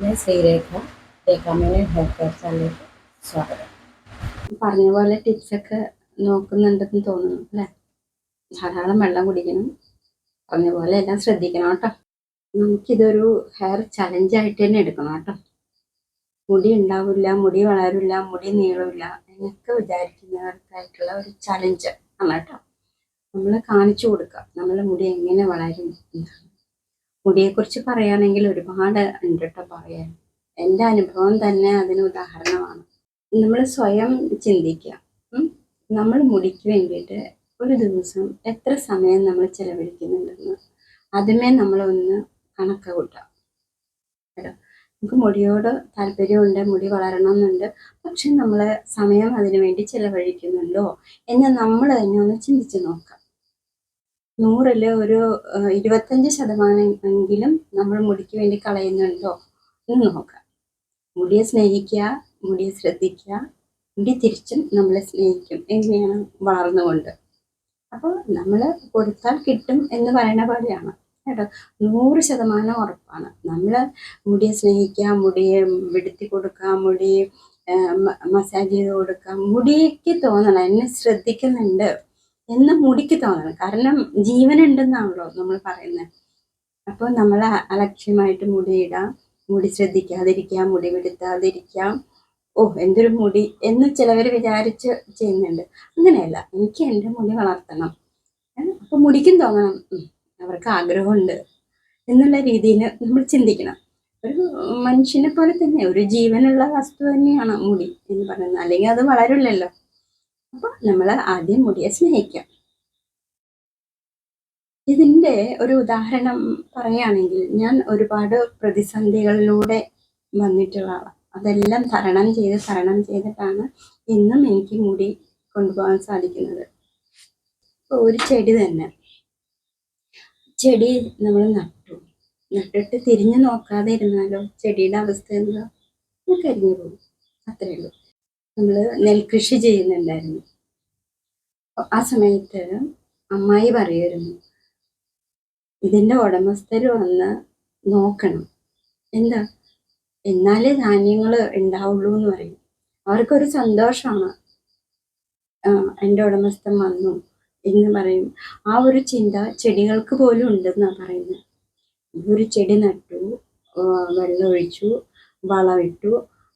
ഞാൻ Sreerekha രേഖാമേനൻ hair care ചാനലിലേക്ക് സ്വാഗതം പറഞ്ഞ പോലെ ടിപ്സൊക്കെ നോക്കുന്നുണ്ടെന്ന് തോന്നുന്നു അല്ലേ? ധാരാളം വെള്ളം കുടിക്കണം. പറഞ്ഞ പോലെ എല്ലാം ശ്രദ്ധിക്കണം കേട്ടോ. നമുക്കിതൊരു ഹെയർ ചലഞ്ചായിട്ട് തന്നെ എടുക്കണം കേട്ടോ. മുടി ഉണ്ടാവില്ല മുടി വളരില്ല മുടി നീളില്ല എന്നൊക്കെ വിചാരിക്കുന്നവർക്കായിട്ടുള്ള ഒരു ചലഞ്ച് ആണ് കേട്ടോ. നമ്മൾ കാണിച്ചു കൊടുക്കുക നമ്മളെ മുടി എങ്ങനെ വളരും എന്നാണ് മുടിയെക്കുറിച്ച് പറയുകയാണെങ്കിൽ ഒരുപാട് ഉണ്ട് കേട്ടോ പറയാൻ എന്റെ അനുഭവം തന്നെ അതിന് ഉദാഹരണമാണ്. നമ്മൾ സ്വയം ചിന്തിക്കുക. നമ്മൾ മുടിക്ക് വേണ്ടിയിട്ട് ഒരു ദിവസം എത്ര സമയം നമ്മൾ ചെലവഴിക്കുന്നുണ്ടെന്ന് ആദ്യമേ നമ്മളൊന്ന് കണക്ക് കൂട്ടാം. കേട്ടോ? നമുക്ക് മുടിയോട് താല്പര്യമുണ്ട് മുടി വളരണമെന്നുണ്ട്. പക്ഷെ നമ്മൾ സമയം അതിനു വേണ്ടി ചെലവഴിക്കുന്നുണ്ടോ എന്ന് നമ്മൾ തന്നെ ഒന്ന് ചിന്തിച്ച് നോക്കാം. നൂറിൽ ഒരു ഇരുപത്തഞ്ച് ശതമാനം എങ്കിലും നമ്മൾ മുടിക്ക് വേണ്ടി കളയുന്നുണ്ടോ എന്ന് നോക്കാം. മുടിയെ സ്നേഹിക്കുക മുടിയെ ശ്രദ്ധിക്കുക മുടി തിരിച്ചും നമ്മളെ സ്നേഹിക്കും എങ്ങനെയാണ് വളർന്നുകൊണ്ട്. അപ്പോൾ നമ്മൾ കൊടുത്താൽ കിട്ടും എന്ന് പറയുന്ന പോലെയാണ് കേട്ടോ. നൂറ് ശതമാനം ഉറപ്പാണ്. നമ്മൾ മുടിയെ സ്നേഹിക്കുക മുടിയെ വെടുത്തി കൊടുക്കുക മുടി മസാജ് ചെയ്ത് കൊടുക്കുക മുടിക്ക് തോന്നണം എന്നെ ശ്രദ്ധിക്കുന്നുണ്ട്. എന്ന് മുടിക്ക് തോന്നണം. കാരണം ജീവനുണ്ടെന്നാണല്ലോ നമ്മൾ പറയുന്നത്. അപ്പോൾ നമ്മൾ അലക്ഷ്യമായിട്ട് മുടിയിടാം മുടി ശ്രദ്ധിക്കാതിരിക്കാം മുടി വെടുത്താതിരിക്കാം ഓ എന്തൊരു മുടി എന്ന് ചിലവർ വിചാരിച്ച് ചെയ്യുന്നുണ്ട്. അങ്ങനെയല്ല എനിക്ക് എന്റെ മുടി വളർത്തണം. അപ്പോൾ അപ്പൊ മുടിക്കും തോന്നണം. അവർക്ക് ആഗ്രഹമുണ്ട് എന്നുള്ള രീതിയിൽ നമ്മൾ ചിന്തിക്കണം. ഒരു മനുഷ്യനെ പോലെ തന്നെ ഒരു ജീവനുള്ള വസ്തു തന്നെയാണ് മുടി എന്ന് പറയുന്നത്. അല്ലെങ്കിൽ അത് വളരില്ലല്ലോ. അപ്പൊ നമ്മൾ ആദ്യം മുടിയെ സ്നേഹിക്കാം. ഇതിന്റെ ഒരു ഉദാഹരണം പറയുകയാണെങ്കിൽ ഞാൻ ഒരുപാട് പ്രതിസന്ധികളിലൂടെ വന്നിട്ടുള്ള ആളാണ് അതെല്ലാം തരണം ചെയ്ത് തരണം ചെയ്തിട്ടാണ് ഇന്നും എനിക്ക് മുടി കൊണ്ടുപോകാൻ സാധിക്കുന്നത്. ഒരു ചെടി തന്നെ. ചെടി നമ്മൾ നട്ടു. നട്ടിട്ട് തിരിഞ്ഞു നോക്കാതെ ഇരുന്നാലോ? ചെടിയുടെ അവസ്ഥ എന്താ? കരിഞ്ഞു പോകും. അത്രയേ ഉള്ളൂ. നമ്മൾ നെൽകൃഷി ചെയ്യുന്നുണ്ടായിരുന്നു. ആ സമയത്ത് അമ്മായി പറയുമായിരുന്നു ഇതിന്റെ ഉടമസ്ഥർ വന്ന് നോക്കണം. എന്താ? എന്നാലേ ധാന്യങ്ങൾ ഉണ്ടാവുള്ളൂ എന്ന് പറയും. അവർക്കൊരു സന്തോഷമാണ്. എന്റെ ഉടമസ്ഥൻ വന്നു എന്ന് പറയും. ആ ഒരു ചിന്ത ചെടികൾക്ക് പോലും ഉണ്ടെന്നാണ് പറയുന്നത്. ഒരു ചെടി നട്ടു വെള്ളമൊഴിച്ചു വളമിട്ടു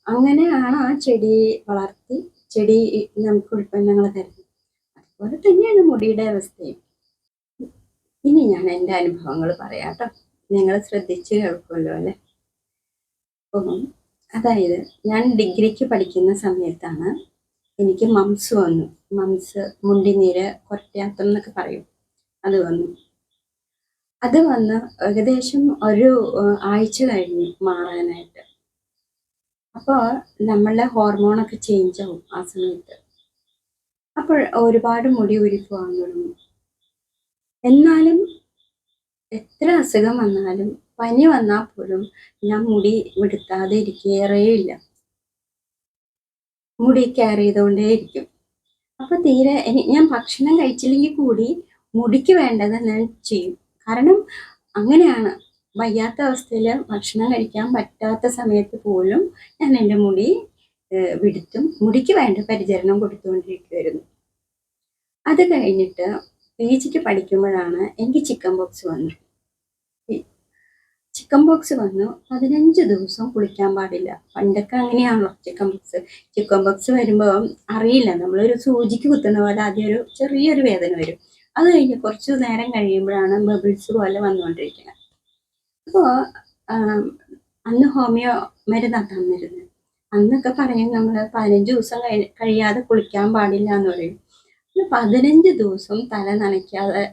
അങ്ങനെയാണ് ആ ചെടി വളർത്തി ചെടി നമുക്ക് ഉൽപ്പന്നങ്ങൾ തരുന്നത്. അതുപോലെ തന്നെയാണ് മുടിയുടെ അവസ്ഥയും. ഇനി ഞാൻ എന്റെ അനുഭവങ്ങൾ പറയാം കേട്ടോ. നിങ്ങൾ ശ്രദ്ധിച്ച് കേൾക്കുമല്ലോ അല്ലേ? അപ്പം അതായത് ഞാൻ ഡിഗ്രിക്ക് പഠിക്കുന്ന സമയത്താണ് എനിക്ക് മംസ് വന്നു. മംസ് മുണ്ടിനീര് കൊരട്യാത്തം എന്നൊക്കെ പറയും. അത് വന്നു. അത് വന്ന് ഏകദേശം ഒരു ആഴ്ച കഴിഞ്ഞു മാറാനായിട്ട്. അപ്പോൾ നമ്മളുടെ ഹോർമോണൊക്കെ ചേഞ്ച് ആവും ആ സമയത്ത്. അപ്പോൾ ഒരുപാട് മുടി ഉരിപ്പോവാൻ തുടങ്ങും. എന്നാലും എത്ര അസുഖം വന്നാലും പനി വന്നാൽ പോലും ഞാൻ മുടി വിടുത്താതെ ഇല്ല. മുടി കെയർ ചെയ്തുകൊണ്ടേയിരിക്കും ഇരിക്കും. അപ്പൊ തീരെ ഞാൻ ഭക്ഷണം കഴിച്ചില്ലെങ്കിൽ കൂടി മുടിക്ക് വേണ്ടത് ഞാൻ ചെയ്യും. കാരണം അങ്ങനെയാണ് വയ്യാത്ത അവസ്ഥയിൽ ഭക്ഷണം കഴിക്കാൻ പറ്റാത്ത സമയത്ത് പോലും ഞാൻ എന്റെ മുടി വിടുത്തും. മുടിക്ക് വേണ്ട പരിചരണം കൊടുത്തുകൊണ്ടിരിക്കുമായിരുന്നു അത് കഴിഞ്ഞിട്ട് പി ജിക്ക് പഠിക്കുമ്പോഴാണ് എനിക്ക് ചിക്കൻ ബോക്സ് വന്നു. ചിക്കൻ ബോക്സ് വന്നു. പതിനഞ്ച് ദിവസം കുളിക്കാൻ പാടില്ല. പണ്ടൊക്കെ അങ്ങനെയാണല്ലോ ചിക്കൻ ബോക്സ് ചിക്കൻ ബോക്സ് വരുമ്പോൾ അറിയില്ല. നമ്മളൊരു സൂചിക്ക് കുത്തുന്ന പോലെ ആദ്യം ഒരു ചെറിയൊരു വേദന വരും. അത് കഴിഞ്ഞ് കുറച്ച് നേരം കഴിയുമ്പോഴാണ് ബബിൾസ് പോലെ വന്നുകൊണ്ടിരിക്കുന്നത്. അപ്പോൾ അന്ന് ഹോമിയോ മരുന്നാണ് തന്നിരുന്നത് അന്നൊക്കെ പറയും നമ്മൾ പതിനഞ്ച് ദിവസം കഴി കഴിയാതെ കുളിക്കാൻ പാടില്ല എന്ന് പറയും. പതിനഞ്ച് ദിവസം തല നനയ്ക്കാതെ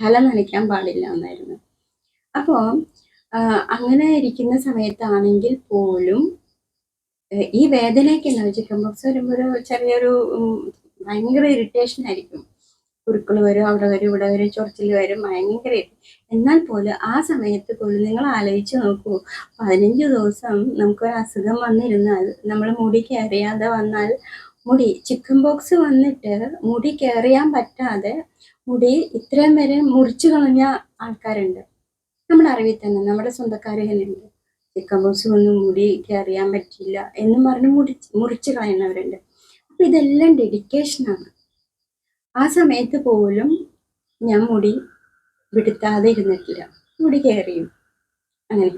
തല നനയ്ക്കാൻ പാടില്ല എന്നായിരുന്നു. അപ്പോൾ അങ്ങനെ ഇരിക്കുന്ന സമയത്താണെങ്കിൽ പോലും ഈ വേദനയൊക്കെ ബോക്സ് വരുമ്പോൾ ഒരു ചെറിയൊരു ഭയങ്കര ഇറിറ്റേഷൻ ആയിരിക്കും. കുരുക്കൾ വരും അവിടെ വരും ഇവിടെ വരും ചൊറിച്ചിൽ വരും ഭയങ്കര എന്നാൽ പോലും ആ സമയത്ത് പോലും നിങ്ങൾ ആലോചിച്ച് നോക്കൂ പതിനഞ്ച് ദിവസം നമുക്കൊരു അസുഖം വന്നിരുന്നാൽ നമ്മൾ മുടി കയറിയാതെ വന്നാൽ മുടി ചിക്കൻ ബോക്സ് വന്നിട്ട് മുടി കയറിയാൻ പറ്റാതെ മുടി ഇത്രയും വരെ മുറിച്ചു കളഞ്ഞ ആൾക്കാരുണ്ട്. നമ്മുടെ അറിവിൽ തന്നെ നമ്മുടെ സ്വന്തക്കാർ തന്നെയുണ്ട് ചിക്കൻ ബോക്സ് ഒന്നും മുടി കയറിയാൻ പറ്റില്ല എന്നും പറഞ്ഞ് മുടി മുറിച്ച് കളയുന്നവരുണ്ട്. അപ്പം ഇതെല്ലാം ഡെഡിക്കേഷനാണ് ആ സമയത്ത് പോലും ഞാൻ മുടി വിടുത്താതെ ഇരുന്നിട്ടില്ല. മുടി കയറിയും. അങ്ങനെ.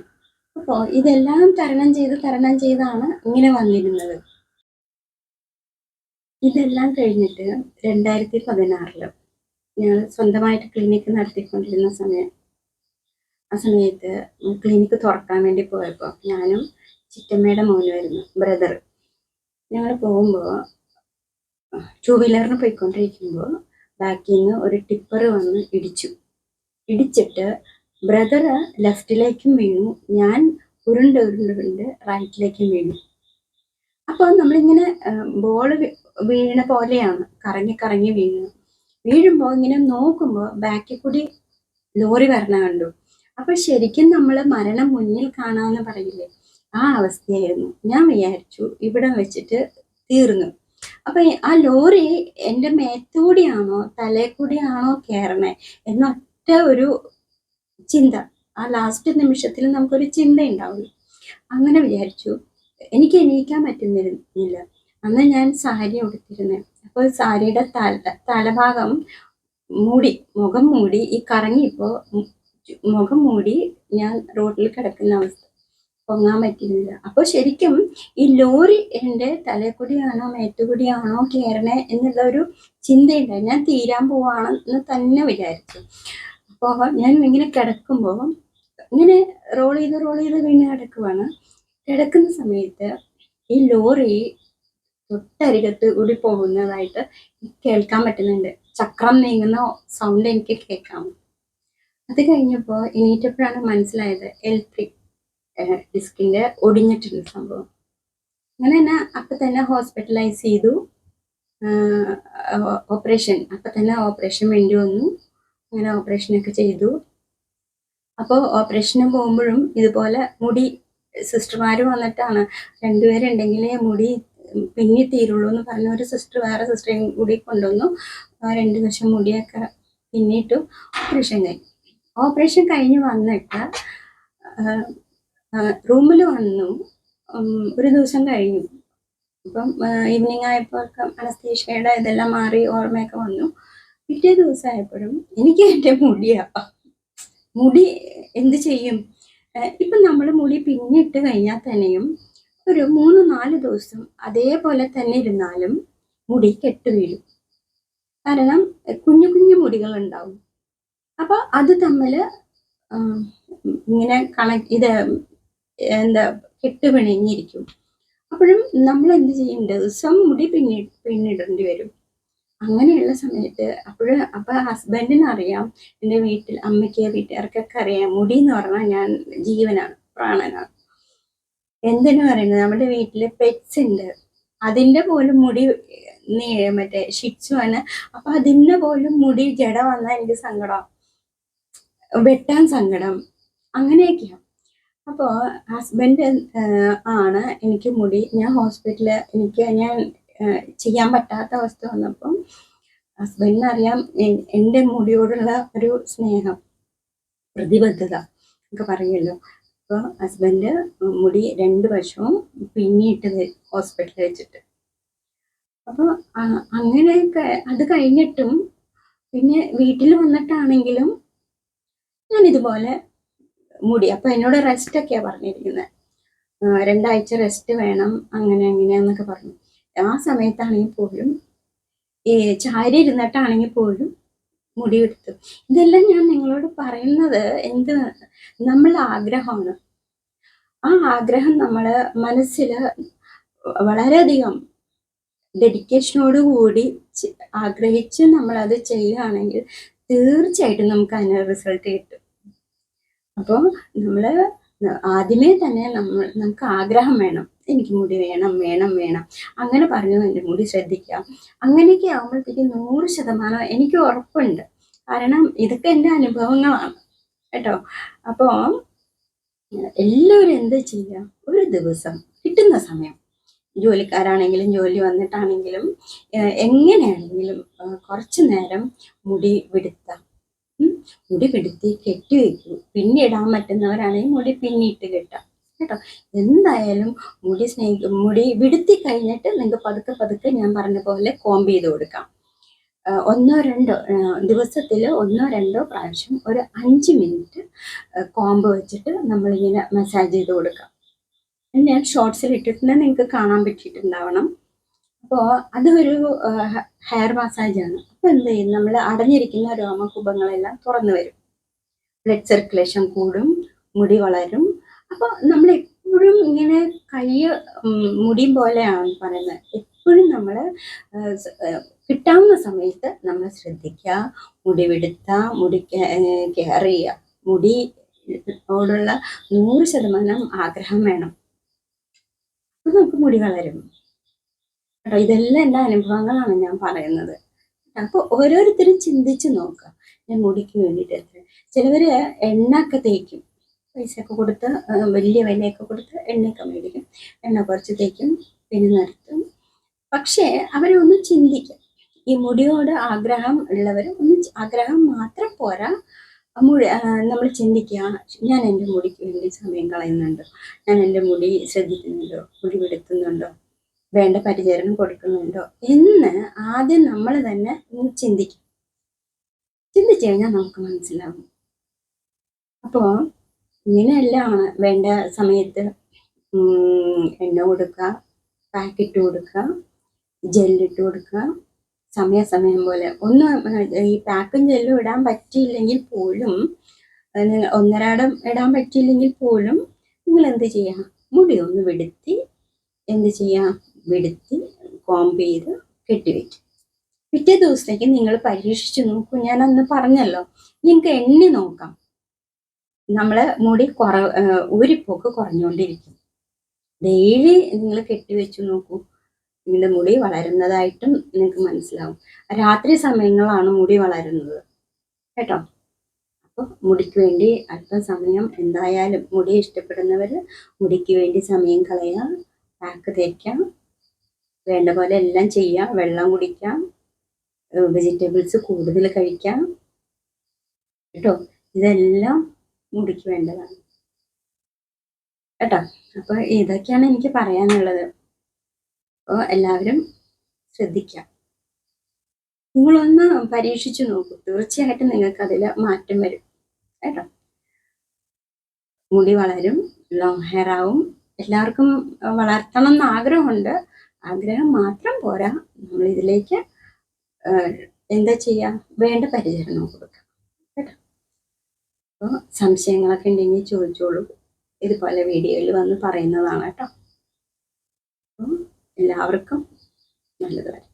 അപ്പോൾ ഇതെല്ലാം തരണം ചെയ്ത് തരണം ചെയ്താണ് ഇങ്ങനെ വന്നിരുന്നത്. ഇതെല്ലാം കഴിഞ്ഞിട്ട് രണ്ടായിരത്തി പതിനാറിൽ ഞാൻ സ്വന്തമായിട്ട് ക്ലിനിക്ക് നടത്തിക്കൊണ്ടിരുന്ന സമയം ആ സമയത്ത് ക്ലിനിക്ക് തുറക്കാൻ വേണ്ടി പോയപ്പോൾ ഞാനും ചിറ്റമ്മയുടെ മോനുമായിരുന്നു ബ്രദർ ഞങ്ങൾ പോകുമ്പോൾ ടൂ വീലറിന് പോയിക്കൊണ്ടിരിക്കുമ്പോൾ ബാക്കിൽ നിന്ന് ഒരു ടിപ്പർ വന്ന് ഇടിച്ചു. ഇടിച്ചിട്ട് ബ്രദർ ലെഫ്റ്റിലേക്കും വീണു. ഞാൻ ഉരുണ്ട് ഉരുണ്ട് റൈറ്റിലേക്കും വീണു. അപ്പോൾ നമ്മളിങ്ങനെ ബോൾ വീണ പോലെയാണ്. കറങ്ങി കറങ്ങി വീണു. വീഴുമ്പോൾ ഇങ്ങനെ നോക്കുമ്പോൾ ബാക്കിൽ കൂടി ലോറി വരണ കണ്ടു. അപ്പോൾ ശരിക്കും നമ്മൾ മരണം മുന്നിൽ കാണാമെന്ന് പറയില്ലേ? ആ അവസ്ഥയായിരുന്നു. ഞാൻ വിചാരിച്ചു ഇവിടെ വെച്ചിട്ട് തീർന്നു. അപ്പൊ ആ ലോറി എന്റെ മേത്തൂടിയാണോ തലേ കൂടിയാണോ കയറണേ എന്നൊറ്റ ഒരു ചിന്ത. ആ ലാസ്റ്റ് നിമിഷത്തിൽ നമുക്കൊരു ചിന്ത ഉണ്ടാവുള്ളൂ അങ്ങനെ വിചാരിച്ചു. എനിക്ക് എണീക്കാൻ പറ്റുന്നില്ല അന്ന് ഞാൻ സാരി ഉടുത്തിരുന്നേ. അപ്പോൾ സാരിയുടെ തല തലഭാഗം മൂടി മുഖം മൂടി ഈ കറങ്ങിയപ്പോൾ മുഖം മൂടി ഞാൻ റോഡിൽ കിടക്കുന്ന അവസ്ഥ പൊങ്ങാൻ പറ്റിയില്ല അപ്പോൾ ശരിക്കും ഈ ലോറി എന്റെ തലക്കുടിയാണോ മേത്തുകുടിയാണോ കയറണേ എന്നുള്ള ഒരു ചിന്തയുണ്ടായി ഞാൻ തീരാൻ പോവാണെന്ന് തന്നെ വിചാരിച്ചു. അപ്പോൾ ഞാൻ ഇങ്ങനെ കിടക്കുമ്പോൾ ഇങ്ങനെ റോൾ ചെയ്ത് റോൾ ചെയ്ത് വീണ് കിടക്കുവാണ്. കിടക്കുന്ന സമയത്ത് ഈ ലോറി തൊട്ടരികത്ത് കൂടി പോകുന്നതായിട്ട് കേൾക്കാൻ പറ്റുന്നുണ്ട്. ചക്രം നീങ്ങുന്ന സൗണ്ട് എനിക്ക് കേൾക്കാം. അത് കഴിഞ്ഞപ്പോൾ എണീറ്റപ്പോഴാണ് മനസ്സിലായത് എൽ ത്രീ ഡിസ്കിന്റെ ഒടിഞ്ഞിട്ടുണ്ട് സംഭവം. അങ്ങനെ തന്നെ അപ്പം തന്നെ ഹോസ്പിറ്റലൈസ് ചെയ്തു. ഓപ്പറേഷൻ അപ്പം തന്നെ ഓപ്പറേഷൻ വേണ്ടി വന്നു. അങ്ങനെ ഓപ്പറേഷനൊക്കെ ചെയ്തു. അപ്പോൾ ഓപ്പറേഷന് പോകുമ്പോഴും ഇതുപോലെ മുടി സിസ്റ്റർമാർ വന്നിട്ടാണ് രണ്ടുപേരുണ്ടെങ്കിലേ മുടി പിന്നി തീരുള്ളൂ എന്ന് പറഞ്ഞ ഒരു സിസ്റ്റർ വേറെ സിസ്റ്ററേയും കൂടി കൊണ്ടുവന്നു. രണ്ട് വശം മുടിയൊക്കെ പിന്നിട്ടു ഓപ്പറേഷൻ കഴിഞ്ഞു. ഓപ്പറേഷൻ കഴിഞ്ഞ് വന്നിട്ട് റൂമിൽ വന്നു. ഒരു ദിവസം കഴിഞ്ഞു. അപ്പം ഈവനിങ് ആയപ്പോൾ അനസ്തീഷയുടെ ഇതെല്ലാം മാറി ഓർമ്മയൊക്കെ വന്നു. പിറ്റേ ദിവസം ആയപ്പോഴും എനിക്ക് എന്റെ മുടിയാ. മുടി എന്ത് ചെയ്യും? ഇപ്പം നമ്മൾ മുടി പിന്നിട്ട് കഴിഞ്ഞാൽ തന്നെയും ഒരു മൂന്ന് നാല് ദിവസം അതേപോലെ തന്നെ ഇരുന്നാലും മുടി കെട്ടുവീഴും കാരണം കുഞ്ഞു കുഞ്ഞു മുടികൾ ഉണ്ടാവും അപ്പോൾ അത് തമ്മിൽ ഇങ്ങനെ കണക്ട് ഇത് എന്താ കെട്ട് പിണങ്ങിയിരിക്കും അപ്പോഴും നമ്മൾ എന്ത് ചെയ്യും? ദിവസം മുടി പിന്നി പിന്നിടേണ്ടി വരും. അങ്ങനെയുള്ള സമയത്ത് അപ്പോൾ അപ്പോൾ ഹസ്ബൻഡിന് അറിയാം എന്റെ വീട്ടിൽ അമ്മയ്ക്ക് വീട്ടുകാർക്കൊക്കെ അറിയാം മുടി എന്ന് പറഞ്ഞാൽ ഞാൻ ജീവനാണ് പ്രാണനാണ്. എന്തിനു പറയുന്നത്? നമ്മുടെ വീട്ടിൽ പെറ്റ്സ് ഉണ്ട്. അതിന്റെ പോലും മുടി നീ- മറ്റേ ഷിറ്റ്സു ആണ്. അതിന്റെ പോലും മുടി ജട വന്നാൽ എനിക്ക് സങ്കടം. വെട്ടാൻ സങ്കടം. അങ്ങനെയൊക്കെയാണ് അപ്പോൾ ഹസ്ബൻഡ് ആണ് എനിക്ക് മുടി. ഞാൻ ഹോസ്പിറ്റലിൽ എനിക്ക് ഞാൻ ചെയ്യാൻ പറ്റാത്ത അവസ്ഥ വന്നപ്പം ഹസ്ബൻഡിന് അറിയാം എന്റെ മുടിയോടുള്ള ഒരു സ്നേഹം പ്രതിബദ്ധത ഒക്കെ പറയുമല്ലോ. അപ്പോൾ ഹസ്ബൻഡ് മുടി രണ്ട് വശവും പിന്നിയിട്ട് ഹോസ്പിറ്റലിൽ വെച്ചിട്ട്. അപ്പോൾ അങ്ങനെയൊക്കെ അത് കഴിഞ്ഞിട്ടും പിന്നെ വീട്ടിൽ വന്നിട്ടാണെങ്കിലും ഞാൻ ഇതുപോലെ മുടി. അപ്പൊ എന്നോട് റെസ്റ്റ് ഒക്കെയാ പറഞ്ഞിരിക്കുന്നത് രണ്ടാഴ്ച റെസ്റ്റ് വേണം അങ്ങനെ അങ്ങനെയാന്നൊക്കെ പറഞ്ഞു. ആ സമയത്താണെങ്കിൽ പോലും ഈ ചാരി ഇരുന്നിട്ടാണെങ്കിൽ പോലും മുടി എടുത്തു. ഇതെല്ലാം ഞാൻ നിങ്ങളോട് പറയുന്നത് എന്ത് നമ്മൾ ആഗ്രഹമാണ്. ആ ആഗ്രഹം നമ്മൾ മനസ്സിൽ വളരെയധികം ഡെഡിക്കേഷനോട് കൂടി ചെ- ആഗ്രഹിച്ച് നമ്മളത് ചെയ്യുകയാണെങ്കിൽ തീർച്ചയായിട്ടും നമുക്ക് അതിന് റിസൾട്ട് കിട്ടും. അപ്പോൾ നമ്മൾ ആദ്യമേ തന്നെ നമ്മൾ നമുക്ക് ആഗ്രഹം വേണം. എനിക്ക് മുടി വേണം വേണം വേണം. അങ്ങനെ പറഞ്ഞു എന്റെ മുടി ശ്രദ്ധിക്കാം അങ്ങനെയൊക്കെ ആകുമ്പോഴത്തേക്ക് നൂറ് ശതമാനം എനിക്ക് ഉറപ്പുണ്ട്. കാരണം ഇതൊക്കെ എന്റെ അനുഭവങ്ങളാണ്. കേട്ടോ? അപ്പോൾ എല്ലാവരും എന്ത് ചെയ്യുക? ഒരു ദിവസം കിട്ടുന്ന സമയം. ജോലിക്കാരാണെങ്കിലും ജോലി വന്നിട്ടാണെങ്കിലും എങ്ങനെയാണെങ്കിലും കുറച്ചു നേരം മുടി വിടുത്താം. മുടി കെടുത്തി കെട്ടി വെക്കൂ. പിന്നെ ഇടാൻ പറ്റുന്നവരാണെങ്കിൽ മുടി പിന്നിട്ട് കെട്ടാം. കേട്ടോ? എന്തായാലും മുടി സ്നേഹി മുടി വിടുത്തി കഴിഞ്ഞിട്ട് നിങ്ങൾക്ക് പതുക്കെ പതുക്കെ ഞാൻ പറഞ്ഞ പോലെ കോംബ് ചെയ്ത് കൊടുക്കാം. ഒന്നോ രണ്ടോ ദിവസത്തിൽ ഒന്നോ രണ്ടോ പ്രാവശ്യം ഒരു അഞ്ച് മിനിറ്റ് കോംബ് വെച്ചിട്ട് നമ്മളിങ്ങനെ മസാജ് ചെയ്ത് കൊടുക്കാം. ഞാൻ ഷോർട്സിൽ ഇട്ടിട്ടുണ്ട്. നിങ്ങൾക്ക് കാണാൻ പറ്റിയിട്ടുണ്ടാവണം. അപ്പോൾ അതൊരു ഹെയർ മസാജ് ആണ്. അപ്പോൾ എന്ത് ചെയ്യും? നമ്മൾ അടഞ്ഞിരിക്കുന്ന രോമകൂപങ്ങളെല്ലാം തുറന്നു വരും. ബ്ലഡ് സർക്കുലേഷൻ കൂടും മുടി വളരും. അപ്പോൾ നമ്മൾ എപ്പോഴും ഇങ്ങനെ കൈ മുടി പോലെയാണ് പറയുന്നത്. എപ്പോഴും നമ്മൾ കിട്ടാവുന്ന സമയത്ത് നമ്മൾ ശ്രദ്ധിക്കുക മുടി വെടുത്ത മുടി കെയർ ചെയ്യുക. മുടി മുടിയോടുള്ള നൂറ് ശതമാനം ആഗ്രഹം വേണം. അപ്പം നമുക്ക് മുടി വളരും. കേട്ടോ ഇതെല്ലാം എന്റെ അനുഭവങ്ങളാണ് ഞാൻ പറയുന്നത്. അപ്പോൾ ഓരോരുത്തരും ചിന്തിച്ച് നോക്കുക ഞാൻ മുടിക്ക് വേണ്ടിയിട്ട് എത്ര. ചിലവർ എണ്ണയൊക്കെ തേക്കും. പൈസ ഒക്കെ കൊടുത്ത് വലിയ വിലയൊക്കെ കൊടുത്ത് എണ്ണയൊക്കെ മേടിക്കും. എണ്ണ കുറച്ച് തേക്കും പിന്നെ നിർത്തും. പക്ഷേ അവരെ ഒന്ന് ചിന്തിക്കും. ഈ മുടിയോട് ആഗ്രഹം ഉള്ളവർ ഒന്ന് ആഗ്രഹം മാത്രം പോരാ. മുടി നമ്മൾ ചിന്തിക്കുക ഞാൻ എന്റെ മുടിക്ക് വേണ്ടി സമയം കളയുന്നുണ്ടോ? ഞാൻ എന്റെ മുടി ശ്രദ്ധിക്കുന്നുണ്ടോ? മുടി വെടുത്തുന്നുണ്ടോ വേണ്ട പരിചരണം കൊടുക്കുന്നുണ്ടോ എന്ന് ആദ്യം നമ്മൾ തന്നെ ചിന്തിക്കും. ചിന്തിച്ചു കഴിഞ്ഞാൽ നമുക്ക് മനസ്സിലാവും. അപ്പോൾ ഇങ്ങനെയെല്ലാമാണ് വേണ്ട സമയത്ത് എണ്ണ കൊടുക്കുക പാക്കറ്റ് കൊടുക്കുക ജെല്ലിട്ട് കൊടുക്കുക സമയാസമയം പോലെ. ഒന്ന് ഈ പാക്കും ജെല്ലും ഇടാൻ പറ്റിയില്ലെങ്കിൽ പോലും ഒന്നരാടം ഇടാൻ പറ്റിയില്ലെങ്കിൽ പോലും നിങ്ങൾ എന്ത് ചെയ്യുക? മുടി ഒന്ന് വെടുത്തി എന്ത് ചെയ്യുക? വെടുത്തി കോംബ് ചെയ്ത് കെട്ടിവെക്കും പിറ്റേ ദിവസത്തേക്ക് നിങ്ങൾ പരീക്ഷിച്ച് നോക്കൂ. ഞാൻ അന്ന് പറഞ്ഞല്ലോ നിങ്ങൾക്ക് എണ്ണി നോക്കാം. നമ്മളെ മുടി കുറ ഊരിപ്പോക്ക് കുറഞ്ഞുകൊണ്ടിരിക്കും. ഡെയിലി നിങ്ങൾ കെട്ടിവെച്ചു നോക്കൂ. നിങ്ങളുടെ മുടി വളരുന്നതായിട്ടും നിങ്ങൾക്ക് മനസ്സിലാവും. രാത്രി സമയങ്ങളാണ് മുടി വളരുന്നത്. കേട്ടോ? അപ്പോൾ മുടിക്ക് വേണ്ടി അല്പം സമയം എന്തായാലും മുടി ഇഷ്ടപ്പെടുന്നവർ മുടിക്ക് വേണ്ടി സമയം കളയുക പാക്ക് തേക്കാം വേണ്ട പോലെ എല്ലാം ചെയ്യാം. വെള്ളം കുടിക്കാം. വെജിറ്റബിൾസ് കൂടുതൽ കഴിക്കാം. കേട്ടോ? ഇതെല്ലാം മുടിക്ക് വേണ്ടതാണ്. കേട്ടോ? അപ്പോൾ ഇതൊക്കെയാണ് എനിക്ക് പറയാനുള്ളത്. അപ്പോൾ എല്ലാവരും ശ്രദ്ധിക്കാം. നിങ്ങളൊന്ന് പരീക്ഷിച്ചു നോക്കൂ. തീർച്ചയായിട്ടും നിങ്ങൾക്ക് അതിൽ മാറ്റം വരും. കേട്ടോ? മുടി വളരും ലോങ് ഹെയർ ആവും. എല്ലാവർക്കും വളർത്തണം എന്ന് ആഗ്രഹമുണ്ട്. ആഗ്രഹം മാത്രം പോരാ. നമ്മൾ ഇതിലേക്ക് എന്താ ചെയ്യുക വേണ്ട പരിചരണം കൊടുക്കാം. കേട്ടോ? അപ്പോൾ സംശയങ്ങളൊക്കെ ഉണ്ടെങ്കിൽ ചോദിച്ചോളൂ. ഇതുപോലെ വീഡിയോയിൽ വന്ന് പറയുന്നതാണ് കേട്ടോ. അപ്പോൾ എല്ലാവർക്കും നല്ലതായി